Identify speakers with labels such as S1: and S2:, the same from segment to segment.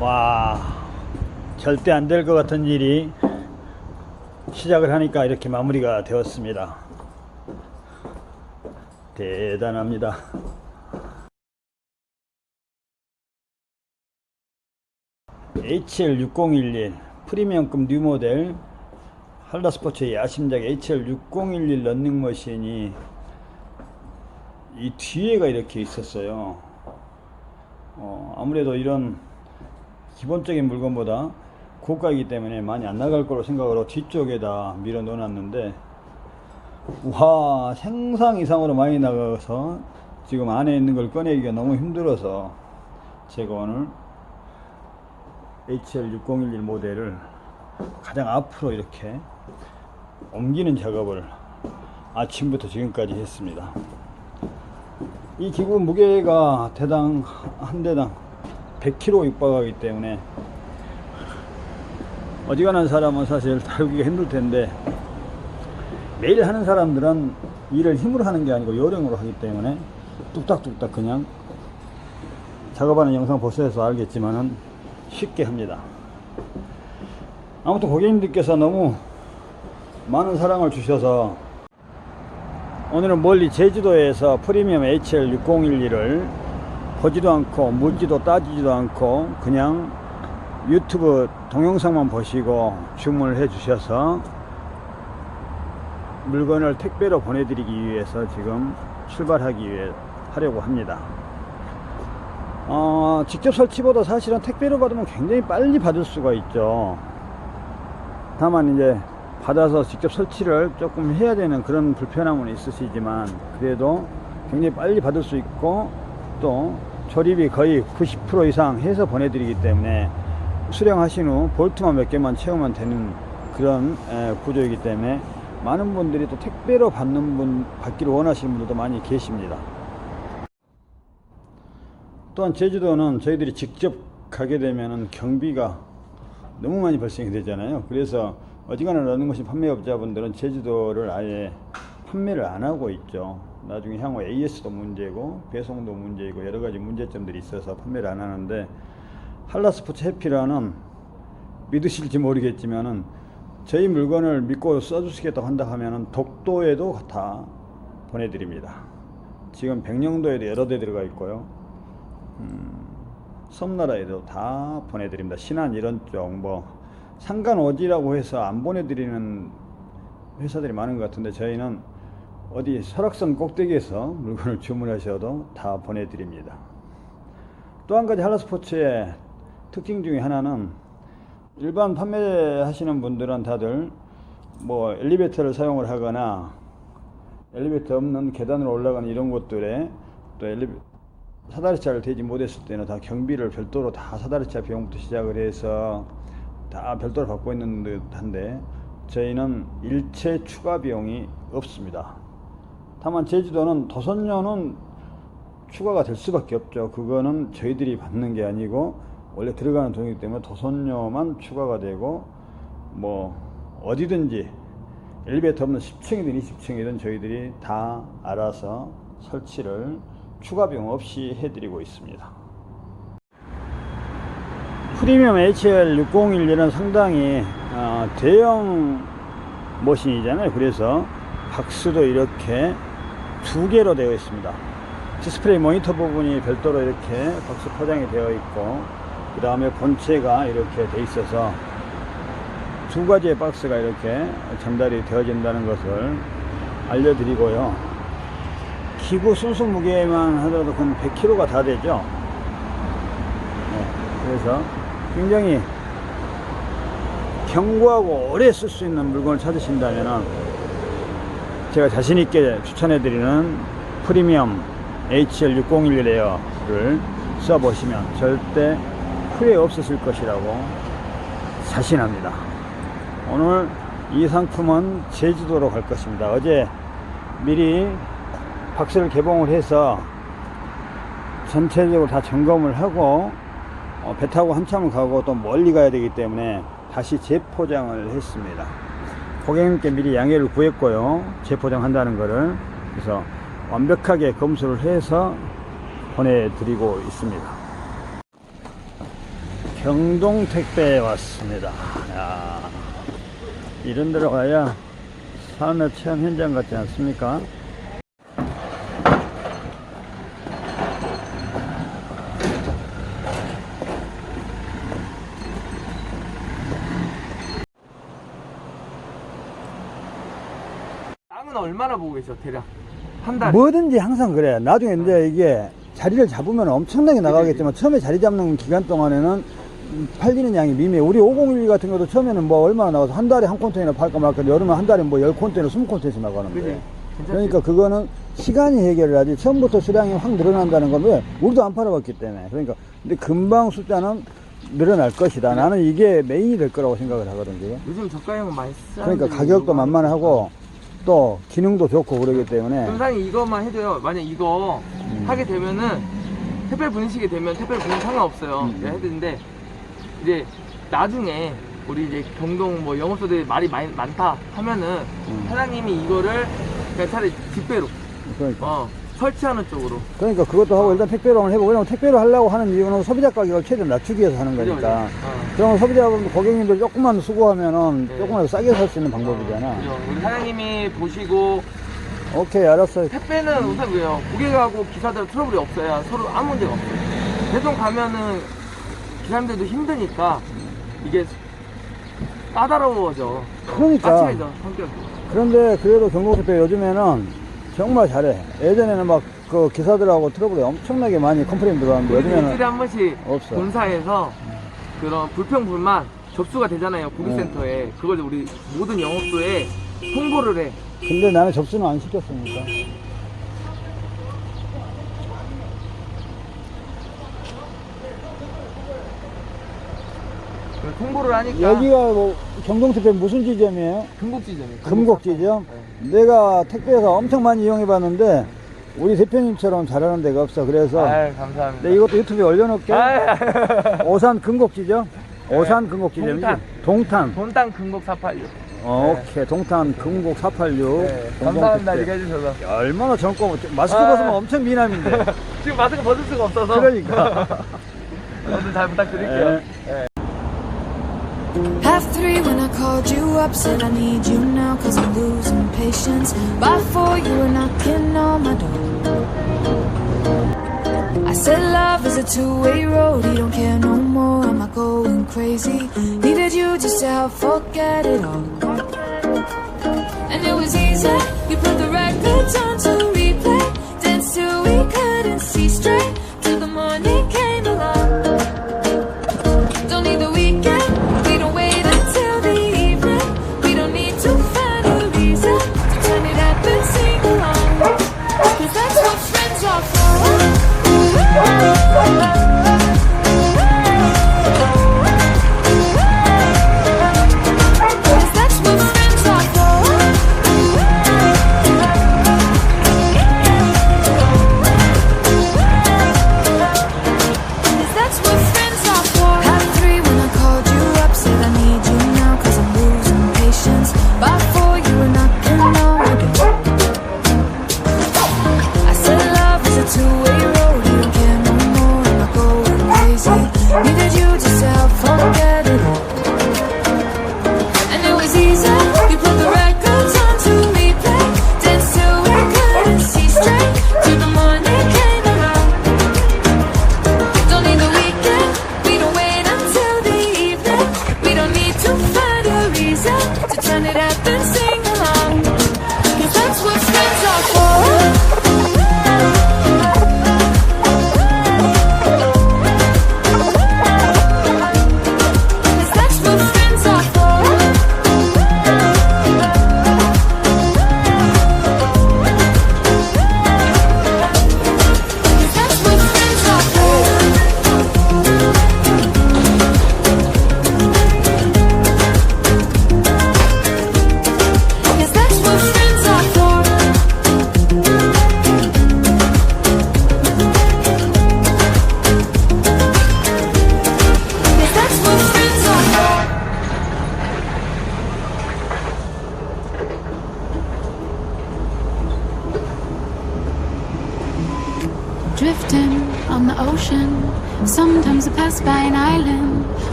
S1: 와 절대 안 될 것 같은 일이 시작을 하니까 이렇게 마무리가 되었습니다. 대단합니다. HL6011 프리미엄급 뉴 모델 한라스포츠의 야심작 HL6011 런닝머신이 이 뒤에가 이렇게 있었어요. 어, 아무래도 이런 기본적인 물건보다 고가이기 때문에 많이 안 나갈 거로 생각으로 뒤쪽에다 밀어 넣어놨는데 와 생상 이상으로 많이 나가서 지금 안에 있는 걸 꺼내기가 너무 힘들어서 제가 오늘 HL6011 모델을 가장 앞으로 이렇게 옮기는 작업을 아침부터 지금까지 했습니다. 이 기구 무게가 대당 한 대당 100kg 육박하기 때문에 어지간한 사람은 사실 다루기가 힘들 텐데 매일 하는 사람들은 일을 힘으로 하는 게 아니고 요령으로 하기 때문에 뚝딱뚝딱 그냥 작업하는 영상 보셔서 알겠지만은 쉽게 합니다. 아무튼 고객님들께서 너무 많은 사랑을 주셔서 오늘은 멀리 제주도에서 프리미엄 HL6011을 보지도 않고 묻지도 따지지도 않고 그냥 유튜브 동영상만 보시고 주문을 해 주셔서 물건을 택배로 보내드리기 위해서 지금 출발하기 위해 하려고 합니다. 어, 직접 설치보다 사실은 택배로 받으면 굉장히 빨리 받을 수가 있죠. 다만 이제 받아서 직접 설치를 조금 해야 되는 그런 불편함은 있으시지만 그래도 굉장히 빨리 받을 수 있고 또 조립이 거의 90% 이상 해서 보내드리기 때문에 수령하신 후 볼트만 몇 개만 채우면 되는 그런 에, 구조이기 때문에 많은 분들이 또 택배로 받는 분 받기를 원하시는 분들도 많이 계십니다. 또한 제주도는 저희들이 직접 가게 되면은 경비가 너무 많이 발생이 되잖아요. 그래서 어지간한 러닝머신 판매업자분들은 제주도를 아예 판매를 안 하고 있죠. 나중에 향후 AS도 문제고 배송도 문제이고 여러 가지 문제점들이 있어서 판매를 안 하는데 한라스포츠 해피라는 믿으실지 모르겠지만은 저희 물건을 믿고 써주시겠다고 한다 하면은 독도에도 다 보내드립니다. 지금 백령도에도 여러 대 들어가 있고요. 음, 섬나라에도 다 보내드립니다. 신안 이런 쪽 뭐 상관오지라고 해서 안 보내드리는 회사들이 많은 것 같은데 저희는 어디 설악산 꼭대기에서 물건을 주문하셔도 다 보내드립니다. 또 한 가지 한라스포츠의 특징 중에 하나는 일반 판매하시는 분들은 다들 뭐 엘리베이터를 사용을 하거나 엘리베이터 없는 계단으로 올라가는 이런 곳들에 또 엘리베 사다리차를 대지 못했을 때는 다 경비를 별도로 다 사다리차 비용부터 시작을 해서 다 별도로 받고 있는 듯한데 저희는 일체 추가 비용이 없습니다. 다만 제주도는 도선료는 추가가 될 수밖에 없죠. 그거는 저희들이 받는 게 아니고 원래 들어가는 돈이기 때문에 도선료만 추가가 되고 뭐 어디든지 엘리베이터 없는 10층이든 20층이든 저희들이 다 알아서 설치를 추가 비용 없이 해드리고 있습니다. 프리미엄 HL6011은 상당히 어, 대형 머신이잖아요. 그래서 박스도 이렇게 두 개로 되어 있습니다. 디스플레이 모니터 부분이 별도로 이렇게 박스 포장이 되어 있고 그 다음에 본체가 이렇게 돼 있어서 두 가지의 박스가 이렇게 전달이 되어진다는 것을 알려드리고요. 기구 순수 무게만 하더라도 한 100kg가 다 되죠. 네, 그래서 굉장히 견고하고 오래 쓸 수 있는 물건을 찾으신다면 제가 자신있게 추천해드리는 프리미엄 HL601 에어를 써보시면 절대 후회 없으실 것이라고 자신합니다. 오늘 이 상품은 제주도로 갈 것입니다. 어제 미리 박스를 개봉을 해서 전체적으로 다 점검을 하고 어, 배 타고 한참을 가고 또 멀리 가야 되기 때문에 다시 재포장을 했습니다. 고객님께 미리 양해를 구했고요. 재포장한다는 거를. 그래서 완벽하게 검수를 해서 보내드리고 있습니다. 경동 택배에 왔습니다. 야, 이런 데로 가야 삶의 체험 현장 같지 않습니까?
S2: 땅은 얼마나 보고 계셔 대략 한 달.
S1: 뭐든지 항상 그래. 나중에 이제 이게 자리를 잡으면 엄청나게 나가겠지만 처음에 자리 잡는 기간 동안에는 팔리는 양이 미미해. 우리 501 같은 것도 처음에는 뭐 얼마나 나가서 한 달에 한 컨테이너 팔까 말까 여름에 한 달에 뭐 10컨테이너, 20컨테이너 나가는데.
S2: 그지? 괜찮지?
S1: 그러니까 그거는 시간이 해결을 하지 처음부터 수량이 확 늘어난다는 건 왜? 우리도 안 팔아봤기 때문에. 그러니까 근데 금방 숫자는 늘어날 것이다. 나는 이게 메인이 될 거라고 생각을 하거든요.
S2: 요즘 저가형은 많이 쓰는.
S1: 그러니까 가격도 만만하고 또 기능도 좋고 그러기 때문에
S2: 금상이 이것만 해줘요. 만약 이거
S1: 음.
S2: 하게 되면은 택배를 보내시게 되면 택배를 보내면 상관없어요.
S1: 음.
S2: 내가 해드는데 이제 나중에 우리 이제 경동 뭐 영업소들이 말이 많이 많다 하면은
S1: 음.
S2: 사장님이 이거를 그냥 차라리 집배로
S1: 그러니까.
S2: 어 설치하는 쪽으로
S1: 그러니까 그것도 하고 일단 택배로 한번 해보고 왜냐면 택배로 하려고 하는 이유는 소비자 가격을 최대한 낮추기 위해서 하는
S2: 그죠,
S1: 거니까
S2: 그죠? 어.
S1: 그러면 소비자 고객님들 조금만 수고하면은
S2: 네.
S1: 조금만 싸게 살 수 있는 방법이잖아
S2: 그죠? 우리 사장님이 보시고
S1: 오케이 알았어
S2: 택배는 우선 그래요. 고객하고 기사들 트러블이 없어야 서로 아무 문제가 없어요. 대충 가면은 기사님들도 힘드니까 이게 까다로워져.
S1: 그러니까.
S2: 까칠해져, 성격이.
S1: 그런데 그래도 경동택배 요즘에는 정말 잘해 예전에는 막 그 기사들하고 트러블이 엄청나게 많이 컴플레인 들어왔는데
S2: 우리도 일주일에
S1: 요즘에는
S2: 한 번씩
S1: 없어.
S2: 본사에서 그런 불평, 불만 접수가 되잖아요. 고객센터에. 그걸 우리 모든 영업소에 홍보를 해.
S1: 근데 나는 접수는 안 시켰으니까
S2: 그래서 홍보를 하니까.
S1: 여기가 뭐 경동택배 무슨 지점이에요?
S2: 금곡지점이에요.
S1: 금곡 지점?
S2: 네.
S1: 내가 택배에서 엄청 많이 이용해 봤는데 우리 대표님처럼 잘하는 데가 없어 그래서
S2: 아유, 감사합니다.
S1: 내 이것도 유튜브에 올려놓을게
S2: 아유.
S1: 오산 금곡지점? 오산
S2: 네.
S1: 금곡지점이지?
S2: 동탄.
S1: 동탄
S2: 본땅 금곡 486.
S1: 어,
S2: 네.
S1: 오케이 동탄 금곡 486
S2: 네, 감사합니다.
S1: 택배.
S2: 이렇게 해주셔서.
S1: 야, 얼마나 젊고 마스크
S2: 아.
S1: 벗으면 엄청 미남인데
S2: 지금 마스크 벗을 수가 없어서.
S1: 그러니까
S2: 오늘 잘 부탁드릴게요. 네.
S3: Half three when I called you up, said I need you now, cause I'm losing patience. By four, you were knocking on my door. I said love is a two-way road, you don't care no more, am I going crazy? Needed you just to help forget it all. And it was easy, you put the records on to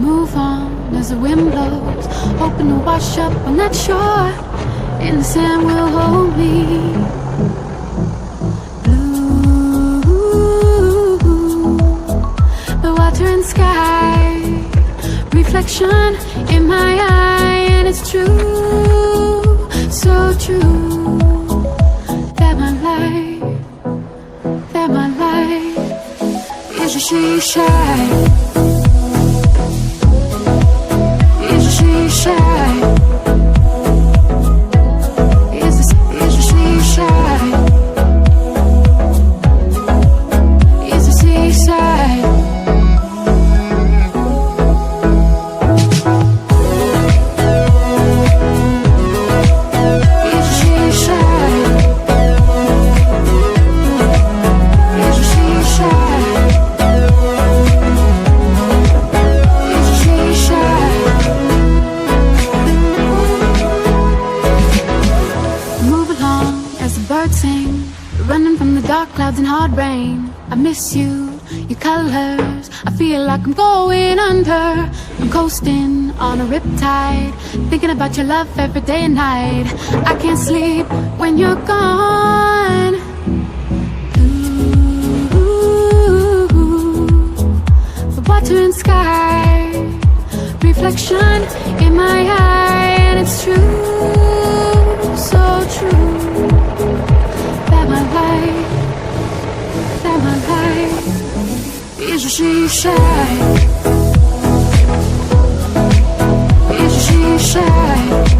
S4: move on as the wind blows, hoping to wash up on that shore, and the sand will hold me. Blue, the water and sky, reflection in my eye, and it's true, so true that my life, that my life is a she shine. Shine. Like I'm going under. I'm coasting on a riptide, thinking about your love every day and night. I can't sleep when you're gone. Ooh, the water and sky, reflection in my eye, and it's true, so true that my life, that my life is she shy? Is she shy?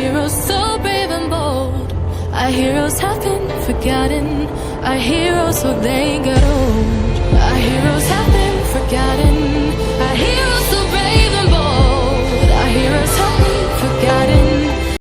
S5: heroes so brave and bold. Our heroes have been forgotten. Our heroes, will they get old? Our heroes have been forgotten. Our heroes.